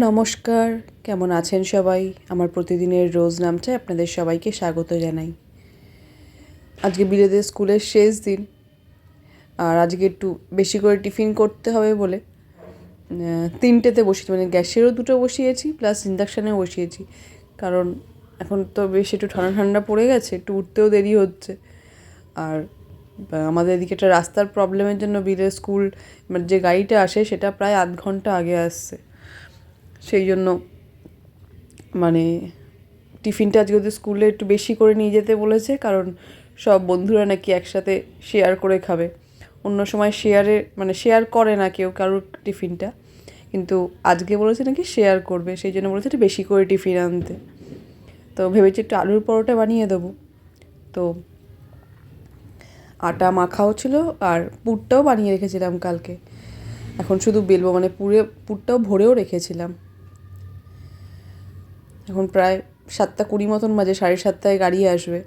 নমস্কার, কেমন আছেন সবাই? আমার প্রতিদিনের রোজ নামচায় আপনাদের সবাইকে স্বাগত জানাই। আজকে বিলেদের স্কুলের শেষ দিন, আর আজকে একটু বেশি করে টিফিন করতে হবে বলে তিনটেতে বসিয়েছি মানে গ্যাসেরও দুটো বসিয়েছি, প্লাস ইন্ডাকশানেও বসিয়েছি। কারণ এখন তো বেশ একটু ঠান্ডা ঠান্ডা পড়ে গেছে, একটু উঠতেও দেরি হচ্ছে। আর আমাদের এদিকে একটা রাস্তার প্রবলেমের জন্য বিলের স্কুল মানে যে গাড়িটা আসে সেটা প্রায় আধ ঘণ্টা আগে আসছে। সেই জন্য মানে টিফিনটা আজকে ওদের স্কুলে একটু বেশি করে নিয়ে যেতে বলেছে, কারণ সব বন্ধুরা নাকি একসাথে শেয়ার করে খাবে। অন্য সময় শেয়ারে মানে শেয়ার করে না কেউ কারোর টিফিনটা, কিন্তু আজকে বলেছে নাকি শেয়ার করবে, সেই জন্য বলেছে একটু বেশি করে টিফিন আনতে। তো ভেবেছি একটু আলুর পরোটা বানিয়ে দেবো। তো আটা মাখাও ছিল আর পুরটাও বানিয়ে রেখেছিলাম কালকে। এখন শুধু বেলবো মানে পুরে, পুরটাও ভরেও রেখেছিলাম। এখন প্রায় সাতটা কুড়ি মতন বাজে, সাড়ে সাতটায় গাড়ি আসবে।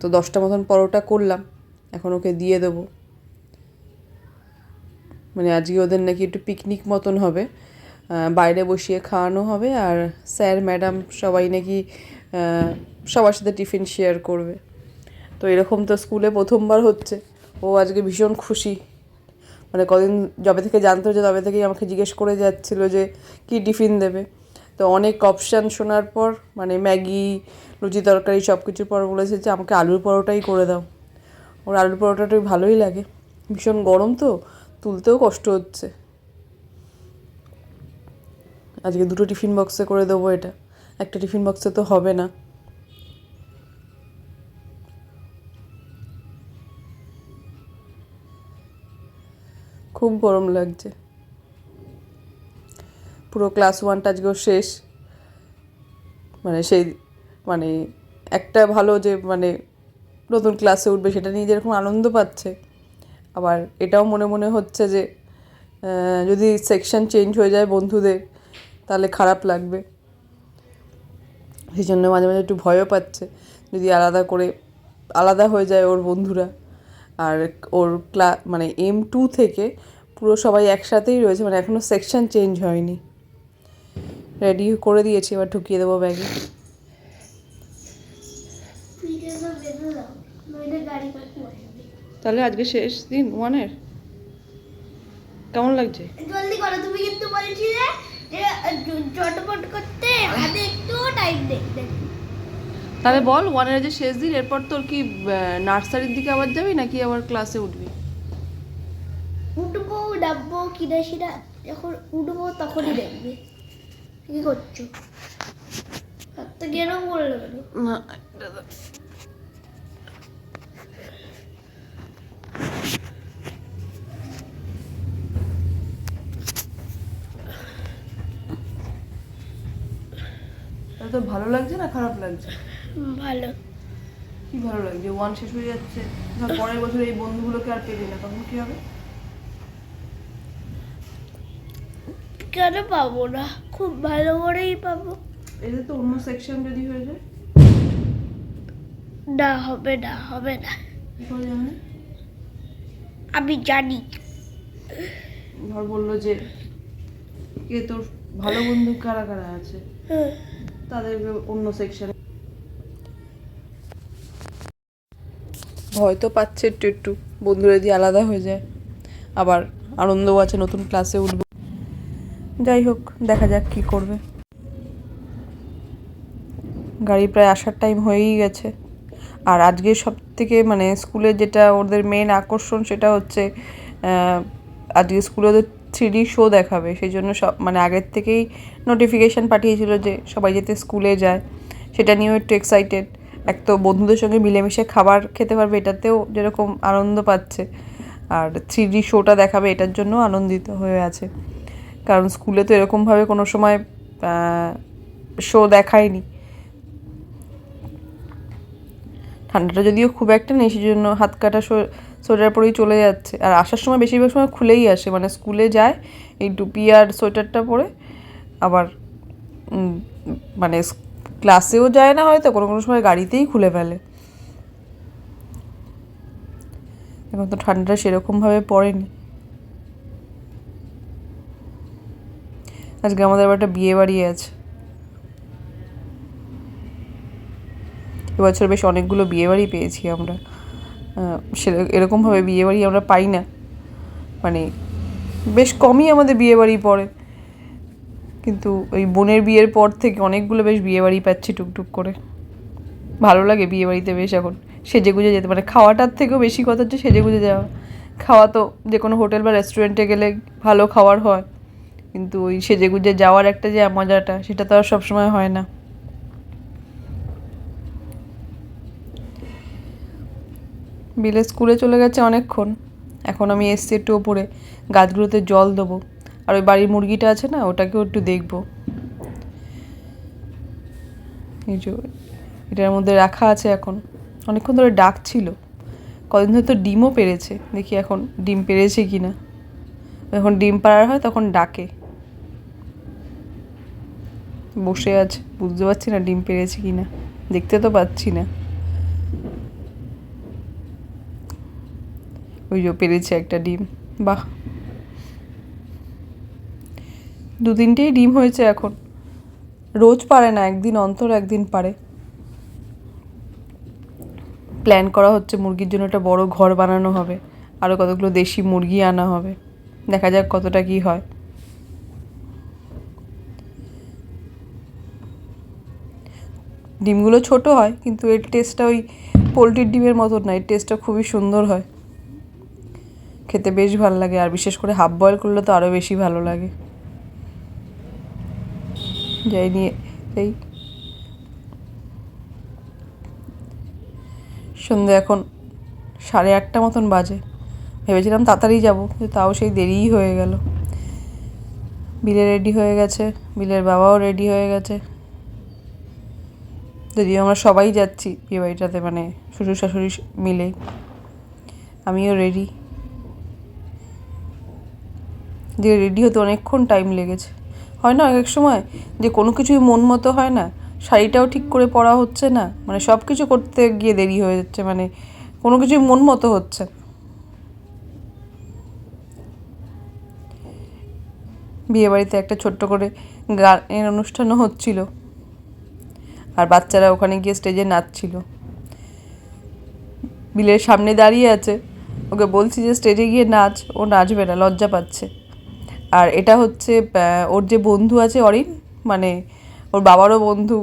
তো দশটা মতন পরোটা করলাম, এখন ওকে দিয়ে দেবো। মানে আজকে ওদের নাকি একটু পিকনিক মতন হবে। বাইরে বসিয়ে খাওয়ানো হবে আর স্যার, ম্যাডাম সবাই নাকি সবার সাথে টিফিন শেয়ার করবে। তো এরকম তো স্কুলে প্রথমবার হচ্ছে। ও আজকে ভীষণ খুশি। মানে কদিন, যবে থেকে জানতো যে তবে থেকেই আমাকে জিজ্ঞেস করে যাচ্ছিল যে কী টিফিন দেবে। তো অনেক অপশান শোনার পর মানে ম্যাগি, লুচি তরকারি সব কিছুর পর বলেছে যে আমাকে আলুর পরোটাই করে দাও। ওর আলুর পরোটাটাই ভালোই লাগে। ভীষণ গরম তো, তুলতেও কষ্ট হচ্ছে। আজকে দুটো টিফিন বক্সে করে দেবো এটা। একটা টিফিন বক্সে তো হবে না। খুব গরম লাগছে। পুরো ক্লাস ওয়ানটা আজকেও শেষ। মানে সেই মানে একটা ভালো যে মানে নতুন ক্লাসে উঠবে সেটা নিয়ে যেরকম আনন্দ পাচ্ছে, আবার এটাও মনে মনে হচ্ছে যে যদি সেকশন চেঞ্জ হয়ে যায় বন্ধুদের, তাহলে খারাপ লাগবে। সেই জন্য মাঝে মাঝে একটু ভয়ও পাচ্ছে, যদি আলাদা করে, আলাদা হয়ে যায় ওর বন্ধুরা। আর ওর ক্লা মানে এম টু থেকে পুরো সবাই একসাথেই রয়েছে মানে এখনও সেকশন চেঞ্জ হয়নি। রেডি করে দিয়েছি এবার ঢুকিয়ে দেবো ব্যাগে তাহলে আজকে শেষ দিন ওয়ানের? কেমন লাগছে? জলদি করো তুমি কিন্তু বলছিলে যে চটপট করতে হাতে একটু টাইম দেখতে তাহলে বল ওয়ানের যে শেষ দিন এরপর তোর কি নার্সারির দিকে আবার যাবি নাকি আবার ক্লাসে উঠবি? উঠবো ডাববো কিনা সিনা যখন উঠবো তখনই দেখবে। কি করছ? কেন? না তো ভালো লাগছে না খারাপ লাগছে? ভালো। কি ভালো লাগছে? ওয়ান শেষ হয়ে যাচ্ছে। ধর পরের বছর এই বন্ধুগুলোকে আর পেলি না তখন কি হবে? কেন পাবো না? খুব ভালো করেই পাবো। এদের তো অন্য সেকশন যদি হয়ে যায়? না হবে না হবে না। আমি? জানি। ধর বলল যে কে তোর ভালো বন্ধু কারা কারা আছে? হুম। তাদেরকে অন্য সেকশনে ভয় তো পাচ্ছে একটু একটু বন্ধুরা যদি আলাদা হয়ে যায়। আবার আনন্দও আছে নতুন ক্লাসে উঠবো। যাই হোক, দেখা যাক কি করবে। গাড়ি প্রায় আসার টাইম হয়েই গেছে। আর আজকে সব থেকে মানে স্কুলে যেটা ওদের মেন আকর্ষণ সেটা হচ্ছে আজকে স্কুলে ওদের থ্রি শো দেখাবে। সেই জন্য সব মানে আগের থেকেই নোটিফিকেশান পাঠিয়েছিল যে সবাই যাতে স্কুলে যায়। সেটা নিয়েও একটু এক্সাইটেড এক তো বন্ধুদের সঙ্গে মিলেমিশে খাবার খেতে পারবে, এটাতেও যেরকম আনন্দ পাচ্ছে। আর থ্রি শোটা দেখাবে, এটার জন্য আনন্দিত হয়ে আছে। কারণ স্কুলে তো এরকমভাবে কোনো সময় শো দেখায়নি। ঠান্ডাটা যদিও খুব একটা নেই সেই জন্য হাত কাটা সোয়েটার পরেই চলে যাচ্ছে। আর আসার সময় বেশিরভাগ সময় খুলেই আসে মানে স্কুলে যায় এই টুপি আর সোয়েটারটা পরে, আবার মানে ক্লাসেও যায় না হয়তো, কোনো কোনো সময় গাড়িতেই খুলে ফেলে। এখন তো ঠান্ডাটা সেরকমভাবে পড়েনি। আজকে আমাদের একটা বিয়ে বাড়ি আছে। এবছর বেশ অনেকগুলো বিয়ে বাড়ি পেয়েছি আমরা। আহ, সে- এরকমভাবে বিয়ে বাড়ি আমরা পাই না। মানে বেশ কমই আমাদের বিয়ে বাড়ি পড়ে। কিন্তু ওই বোনের বিয়ের পর থেকে অনেকগুলো বেশ বিয়ে বাড়ি পাচ্ছি টুকটুক করে। ভালো লাগে বিয়ে বাড়িতে বেশ এখন। সেজে গুজে যেতে মানে খাওয়াটার থেকেও বেশি কথা হচ্ছে সেজে গুজে যাওয়া। খাওয়া তো যে কোনো হোটেল বা রেস্টুরেন্টে গেলে ভালো খাবার হয়। কিন্তু ওই সেজে গুজে যাওয়ার একটা যে মজাটা, সেটা তো আর সবসময় হয় না। বিলে স্কুলে চলে গেছে অনেকক্ষণ। এখন আমি এসছি একটু ওপরে, গাছগুলোতে জল দেবো। আর ওই বাড়ির মুরগিটা আছে না, ওটাকেও একটু দেখব। এই যে, এটার মধ্যে রাখা আছে এখন। অনেকক্ষণ ধরে ডাক ছিল কদিন ধরে তো ডিমও পেরেছে। দেখি এখন ডিম পেরেছে কি না যখন ডিম পাড়ার হয় তখন ডাকে। বসে আছে। বুঝতে পারছি না ডিম পেরেছে কি না দেখতে তো পাচ্ছি না। ওই যে পেরেছে একটা ডিম। বাহ। দু তিনটেই ডিম হয়েছে এখন। রোজ পারে না, একদিন অন্তর, একদিন পারে। প্ল্যান করা হচ্ছে মুরগির জন্য একটা বড় ঘর বানানো হবে। আরও কতগুলো দেশি মুরগি আনা হবে। দেখা যাক কতটা কি হয়। ডিমগুলো ছোট হয়, কিন্তু এর টেস্টটা ওই পোলট্রির ডিমের মতো না, এর টেস্টটা খুবই সুন্দর হয়। খেতে বেশ ভালো লাগে, আর বিশেষ করে হাফ বয়েল করলে তো আরও বেশি ভালো লাগে। যাই নিয়ে এই সন্ধে এখন সাড়ে আটটা মতন বাজে। ভেবেছিলাম তাড়াতাড়ি যাব তাও সেই দেরিই হয়ে গেল। বিলে রেডি হয়ে গেছে, বিলের বাবাও রেডি হয়ে গেছে। যদিও আমরা সবাই যাচ্ছি বিয়ে বাড়িটাতে মানে শ্বশুর শাশুড়ি মিলে। আমিও রেডি যে রেডি হতে অনেকক্ষণ টাইম লেগেছে। হয় না এক সময় যে কোনো কিছুই মন মতো হয় না, শাড়িটাও ঠিক করে পরা হচ্ছে না মানে সব কিছু করতে গিয়ে দেরি হয়ে যাচ্ছে মানে কোনো কিছুই মন মতো হচ্ছে না। বিয়ে বাড়িতে একটা ছোট্ট করে গানের অনুষ্ঠানও হচ্ছিল। আর বাচ্চারা ওখানে গিয়ে স্টেজে নাচছিল। বিলের সামনে দাঁড়িয়ে আছে। ওকে বলছি যে স্টেজে গিয়ে নাচ, ও নাচবে না, লজ্জা পাচ্ছে। আর এটা হচ্ছে ওর যে বন্ধু আছে অরিন মানে ওর বাবারও বন্ধু,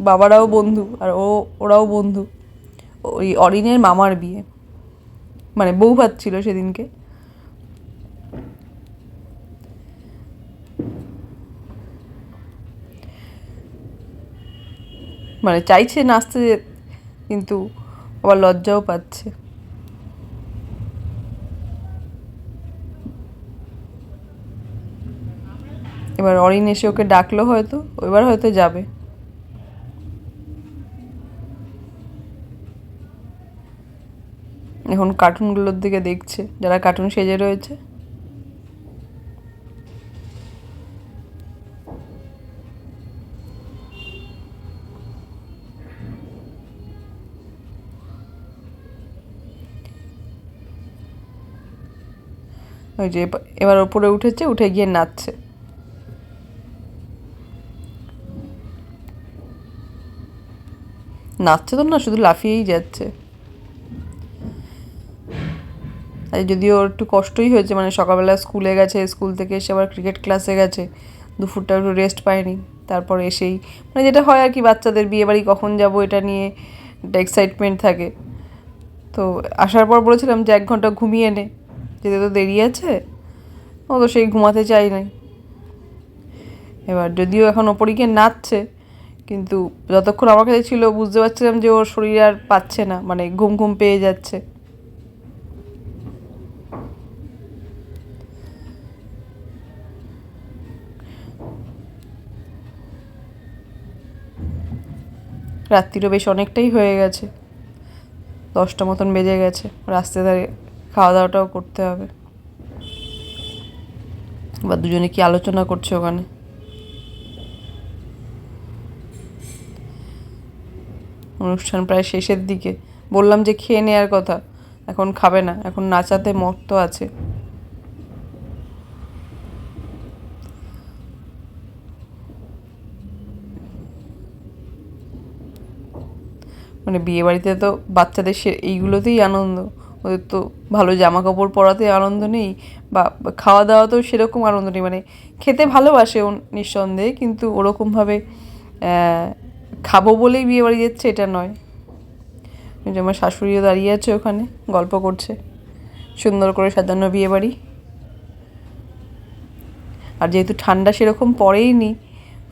বাবারাও বন্ধু, আর ও, ওরাও বন্ধু, ওই অরিনের মামার বিয়ে। মানে বউ ভাত ছিল সেদিনকে। মানে চাইছে নাচতে কিন্তু আবার লজ্জাও পাচ্ছে। এবার অরিন এসে ওকে ডাকলো হয়তো, এবার হয়তো যাবে। এখন কার্টুনগুলোর দিকে দেখছে, যারা কার্টুন সেজে রয়েছে। ওই যে এবার ওপরে উঠেছে, উঠে গিয়ে নাচছে। নাচছে তো না, শুধু লাফিয়েই যাচ্ছে। আর যদিও ওর একটু কষ্টই হয়েছে মানে সকালবেলা স্কুলে গেছে, স্কুল থেকে এসে আবার ক্রিকেট ক্লাসে গেছে, দুপুরটা একটু রেস্ট পায়নি, তারপর এসেই মানে যেটা হয় আর কি, বাচ্চাদের বিয়ে বাড়ি কখন যাব এটা নিয়ে একটা এক্সাইটমেন্ট থাকে। তো আসার পর বলেছিলাম যে এক ঘণ্টা ঘুমিয়ে নে। যেতে তো দেরি আছে। ও তো সেই ঘুমাতে চাই নাই। এবার যদিও এখন ওপরে গিয়ে নাচছে, কিন্তু যতক্ষণ আমার কাছে ছিল বুঝতে পারছিলাম যে ওর শরীর আর পাচ্ছে না মানে ঘুম ঘুম পেয়ে যাচ্ছে। রাত্রিরও বেশ অনেকটাই হয়ে গেছে। দশটা মতন বেজে গেছে, রাস্তায় দাঁড়িয়ে খাওয়া দাওয়াটাও করতে হবে। বা দুজনে কি আলোচনা করছে ওখানে? অনুষ্ঠান প্রায় শেষের দিকে। বললাম যে খেয়ে নেওয়ার কথা। এখন খাবে না। এখন নাচাতে মত্ত আছে। মানে বিয়ে বাড়িতে তো বাচ্চাদের সে এইগুলোতেই আনন্দ। ওদের তো ভালো জামা কাপড় পরাতে আনন্দ নেই বা খাওয়া দাওয়াতেও সেরকম আনন্দ নেই। মানে খেতে ভালোবাসে ও নিঃসন্দেহে, কিন্তু ওরকমভাবে খাব বলেই বিয়ে বাড়ি যাচ্ছে এটা নয়। যে আমার শাশুড়িও দাঁড়িয়ে আছে ওখানে, গল্প করছে। সুন্দর করে সাজানো বিয়ে বাড়ি আর যেহেতু ঠান্ডা সেরকম পড়েই নি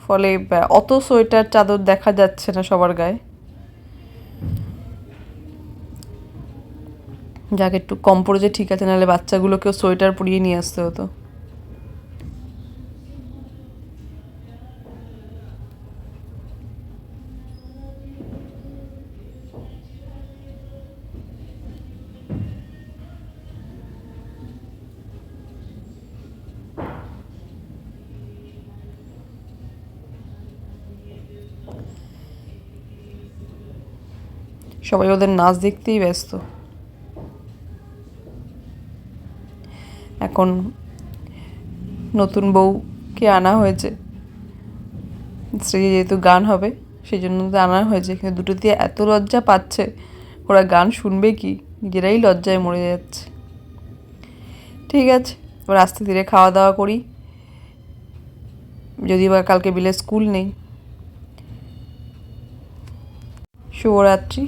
ফলে অত সোয়েটার চাদর দেখা যাচ্ছে না সবার গায়ে। যাক, একটু কম পড়েছে, ঠিক আছে, নাহলে বাচ্চাগুলোকেও সোয়েটার পরিয়ে নিয়ে আসতে হতো। সবাই ওদের নাচ দেখতেই ব্যস্ত। এখন নতুন বউকে আনা হয়েছে। স্টেজে যেহেতু গান হবে সেই জন্য তো আনা হয়েছে। কিন্তু দুটো দিয়ে এত লজ্জা পাচ্ছে, ওরা গান শুনবে কি? নিজেরাই লজ্জায় মরে যাচ্ছে। ঠিক আছে, এবার আস্তে ধীরে খাওয়া দাওয়া করি। যদি বা কালকে বিলে স্কুল নেই। শুভরাত্রি।